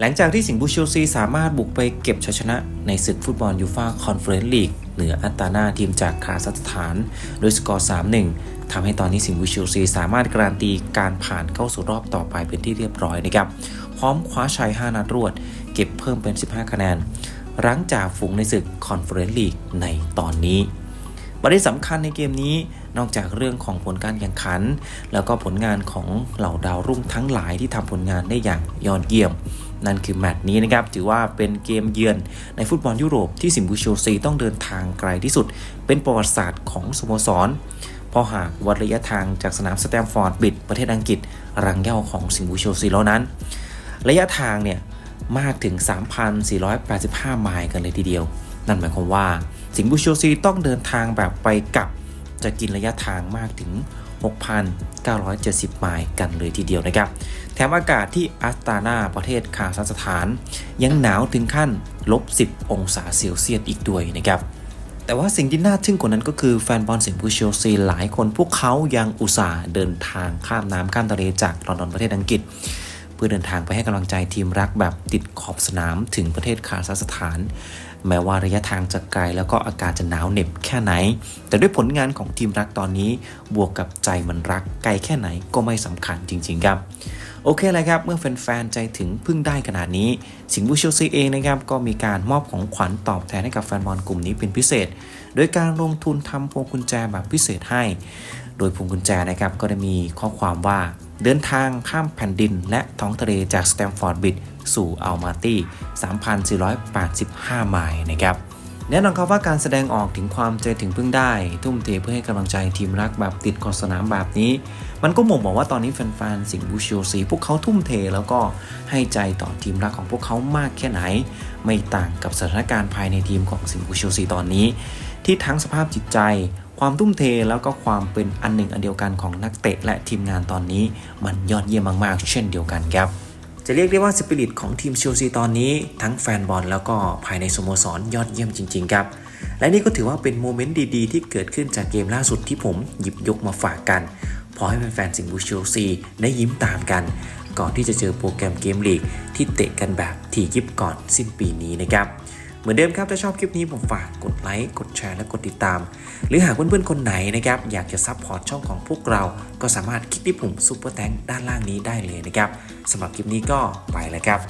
หลังจากที่สิงห์บูเชลซีสามารถบุกไปเก็บชัยชนะในศึกฟุตบอลยูฟ่าคอนเฟอเรนซ์ลีกเหนืออัตตานาทีมจากคาซัคสถานด้วยสกอร์ 3-1ทำให้ตอนนี้สิงห์บูเชลซีสามารถการันตีการผ่านเข้าสู่รอบต่อไปเป็นที่เรียบร้อยนะครับ พร้อมคว้าชัย 5 นัดรวด เก็บเพิ่มเป็น 15 คะแนนรั้งจากฝูงในศึกคอนเฟอเรนซ์ลีกในตอนนี้ประเด็นสำคัญในเกมนี้นอกจากเรื่องของผลการแข่งขัน แล้วก็ผลงานของเหล่าดาวรุ่งทั้งหลายที่ทำผลงานได้อย่างยอดเยี่ยม นั่นคือแมตช์นี้นะครับ ถือว่าเป็นเกมเยือนในฟุตบอลยุโรปที่สิงห์บูเชลซีต้องเดินทางไกลที่สุด เป็นประวัติศาสตร์ของสโมสรเพราะหากวัดระยะทางจากสนามสแตมฟอร์ดบิดประเทศอังกฤษ รังเย้าของสิงห์บูเชลซีแล้วนั้น ระยะทางเนี่ยมากถึง 3,485 ไมล์กันเลยทีเดียว นั่นหมายความว่าสิงห์บูเชซีต้องเดินทางแบบไปกลับ จะกินระยะทางมากถึง 6,970 ไมล์กันเลยทีเดียวนะครับ แถมอากาศที่อัสตานาประเทศคาซัคสถาน ยังหนาวถึงขั้นลบ 10 องศาเซลเซียสอีกด้วยนะครับแต่ว่าสิ่งที่น่าทึ่งกว่านั้นก็คือแฟนบอลสิงห์บูเชลซีหลายคนพวกเขายังอุตส่าห์เดินทางข้ามน้ำข้ามทะเลจากลอนดอนประเทศอังกฤษ เพื่อเดินทางไปให้กำลังใจทีมรักแบบติดขอบสนามถึงประเทศคาซัคสถาน แม้ว่าระยะทางจะไกลแล้วก็อากาศจะหนาวเหน็บแค่ไหน แต่ด้วยผลงานของทีมรักตอนนี้บวกกับใจมันรักไกลแค่ไหนก็ไม่สำคัญจริง ๆ ครับ โอเคเลยครับ เมื่อแฟนๆใจถึงพึ่งได้ขนาดนี้ สิงห์บูเชลซีเองนะครับก็มีการมอบของขวัญตอบแทนให้กับแฟนบอลกลุ่มนี้เป็นพิเศษ โดยการลงทุนทำพวงกุญแจแบบพิเศษให้ โดยพวงกุญแจนะครับก็ได้มีข้อความว่าเดินทางข้ามแผ่นดินและท้องทะเลจากสแตมฟอร์ดบิดสู่อัลมาตี้ 3,485 ไมล์นะครับ แน่นอนครับว่าการแสดงออกถึงความใจถึงพึ่งได้ ทุ่มเทเพื่อให้กำลังใจทีมรักแบบติดขอบสนามแบบนี้ มันก็บ่งบอกว่าตอนนี้แฟนๆสิงห์บูเชลซีพวกเขาทุ่มเทแล้วก็ให้ใจต่อทีมรักของพวกเขามากแค่ไหน ไม่ต่างกับสถานการณ์ภายในทีมของสิงห์บูเชลซีตอนนี้ ที่ทั้งสภาพจิตใจความทุ่มเทแล้วก็ความเป็นอันหนึ่งอันเดียวกันของนักเตะและทีมงานตอนนี้ มันยอดเยี่ยมมากๆ เช่นเดียวกันครับ จะเรียกได้ว่าสปิริตของทีมเชลซีตอนนี้ ทั้งแฟนบอลแล้วก็ภายในสโมสรยอดเยี่ยมจริง ๆ ครับ และนี่ก็ถือว่าเป็นโมเมนต์ดีๆ ที่เกิดขึ้นจากเกมล่าสุดที่ผมหยิบยกมาฝากกัน พอให้แฟนๆสิงห์บูเชลซีได้ยิ้มตามกัน ก่อนที่จะเจอโปรแกรมเกมลีกที่เตะกันแบบที่ยิบก่อนสิ้นปีนี้นะครับ มือนเดิมครับถ้าชอบคลิปนี้ผมฝากกดไลค์กดแชร์และกดติดตาม หรือหากเพื่อนๆคนไหนนะครับอยากจะซัพพอร์ตช่องของพวกเรา ก็สามารถคลิกที่ปุ่มซุปเปอร์แตงด้านล่างนี้ได้เลยนะครับสำหรับคลิปนี้ก็ไปแล้วครับ